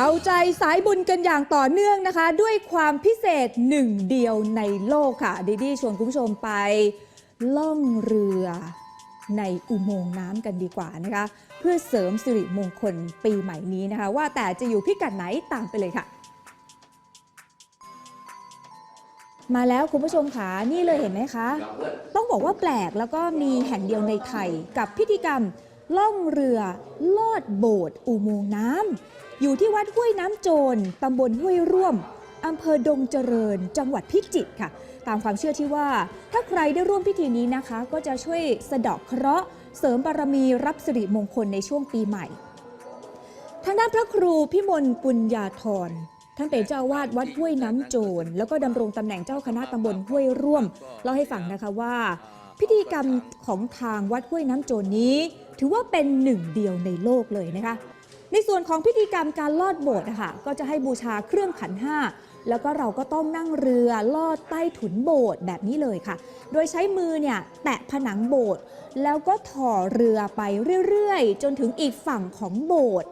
เอาใจสายบุญกันอย่างต่อเนื่องนะคะ ด้วยความพิเศษหนึ่งเดียวในโลกค่ะดีดีชวนคุณผู้ชมไป ล่องเรือในอุโมงค์น้ำกันดีกว่านะคะ เพื่อเสริมสิริมงคลปีใหม่นี้นะคะ ว่าแต่จะอยู่พิกัดไหนตามไปเลยค่ะ มาแล้วคุณผู้ชมค่ะนี่เลยเห็นไหมคะ ต้องบอกว่าแปลกแล้วก็มีแห่งเดียวในไทยกับพิธีกรรมล่องเรือลอดโบสถ์อุโมงค์น้ำ อยู่ที่วัดห้วยน้ำโจรตำบลห้วยร่วมอำเภอดงเจริญ จังหวัดพิจิตรค่ะ ตามความเชื่อที่ว่า ถ้าใครได้ร่วมพิธีนี้นะคะ ก็จะช่วยสะดาะเคราะห์ เสริมบารมีรับสิริมงคลในช่วงปีใหม่ ทางด้านพระครูพิมลปุญญาธรท่านเป็นเจ้าอาวาดวัดห้วยน้ำโจรแล้วก็ดำรงตำแหน่งเจ้าคณะตำบลห้วยร่วมเล่าให้ฟังนะคะว่า พิธีกรรมของทางวัดห้วยน้ำโจรนี้ ถือว่าเป็นหนึ่งเดียวในโลกเลยนะคะ ในส่วนของพิธีกรรมการลอดโบสถ์นะคะก็จะให้บูชาเครื่องขันห้าแล้วก็เราก็ต้องนั่งเรือลอดใต้ถุนโบสถ์แบบนี้เลยค่ะ โดยใช้มือเนี่ยแตะผนังโบสถ์แล้วก็ถ่อเรือไปเรื่อยๆ จนถึงอีกฝั่งของโบสถ์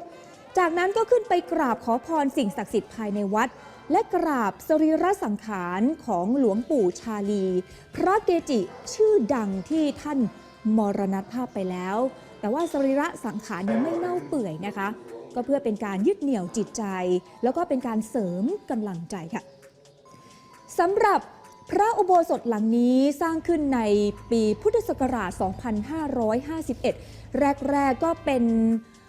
จากนั้นก็ขึ้นไปกราบขอพรสิ่งศักดิ์สิทธิ์ภายในวัด และกราบสรีระสังขารของหลวงปู่ชาลี พระเกจิชื่อดังที่ท่าน มรณภาพไปแล้ว แต่ว่าสรีระสังขารยังไม่เน่าเปื่อยนะคะ ก็เพื่อเป็นการยึดเหนี่ยวจิตใจ แล้วก็เป็นการเสริมกำลังใจค่ะสำหรับพระอุโบสถหลังนี้สร้างขึ้นในปีพุทธศักราช 2551 แรก ๆ ก็เป็น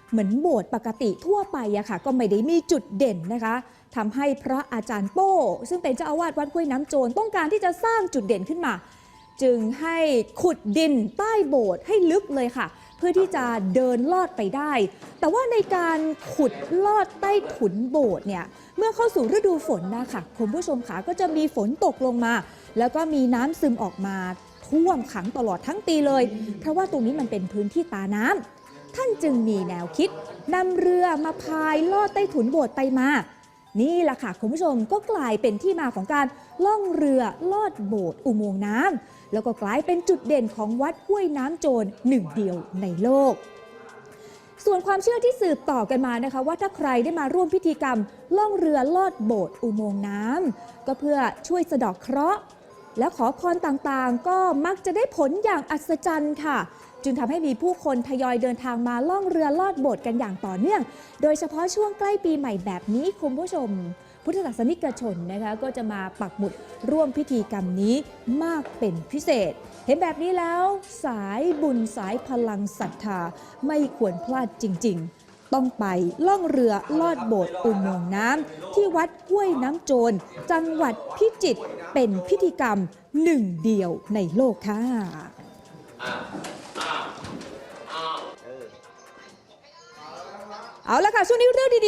เหมือนโบสถ์ปกติทั่วไปอะค่ะ ก็ไม่ได้มีจุดเด่นนะคะทำให้พระอาจารย์โป้ ซึ่งเป็นเจ้าอาวาสวัดห้วยน้ำโจรต้องการที่จะสร้างจุดเด่นขึ้นมา จึงให้ขุดดินใต้โบสถ์ให้ลึกเลยค่ะ เพื่อที่จะเดินลอดไปได้ แต่ว่าในการขุดลอดใต้ถุนโบสถ์เนี่ยเมื่อเข้าสู่ฤดูฝนนะคะคุณผู้ชมค่ะก็จะมีฝนตกลงมา แล้วก็มีน้ำซึมออกมาท่วมขังตลอดทั้งปีเลย เพราะว่าตรงนี้มันเป็นพื้นที่ตาน้ำท่านจึงมีแนวคิดนำเรือมาพายลอดใต้ถุนโบสถ์ไปมานี่แหละค่ะคุณผู้ชมก็กลายเป็นที่มาของการล่องเรือลอดโบสถ์อุโมงค์น้ำ แล้วก็กลายเป็นจุดเด่นของวัดห้วยน้ำโจรหนึ่งเดียวในโลก ส่วนความเชื่อที่สืบต่อกันมานะคะ ว่าถ้าใครได้มาร่วมพิธีกรรม ล่องเรือลอดโบสถ์อุโมงค์น้ำก็เพื่อช่วยสะดอกเคราะห์และขอพรต่างๆ ก็มักจะได้ผลอย่างอัศจรรย์ค่ะ จึงทำให้มีผู้คนทยอยเดินทางมาล่องเรือลอดโบสถ์กันอย่างต่อเนื่อง โดยเฉพาะช่วงใกล้ปีใหม่แบบนี้คุณผู้ชม พุทธศาสนิกชนนะคะก็จะมาปักหมุดร่วมพิธีกรรมนี้มากเป็นพิเศษ เห็นแบบนี้แล้วสายบุญสายพลังศรัทธาไม่ควรพลาดจริง ๆต้องไปล่องเรือลอดโบสถ์อุโมงค์น้ำที่วัดห้วยน้ำโจร จังหวัดพิจิตรเป็นพิธีกรรมหนึ่งเดียวในโลกค่ะเอาละค่ะ ช่วงนี้เรื่องดีๆ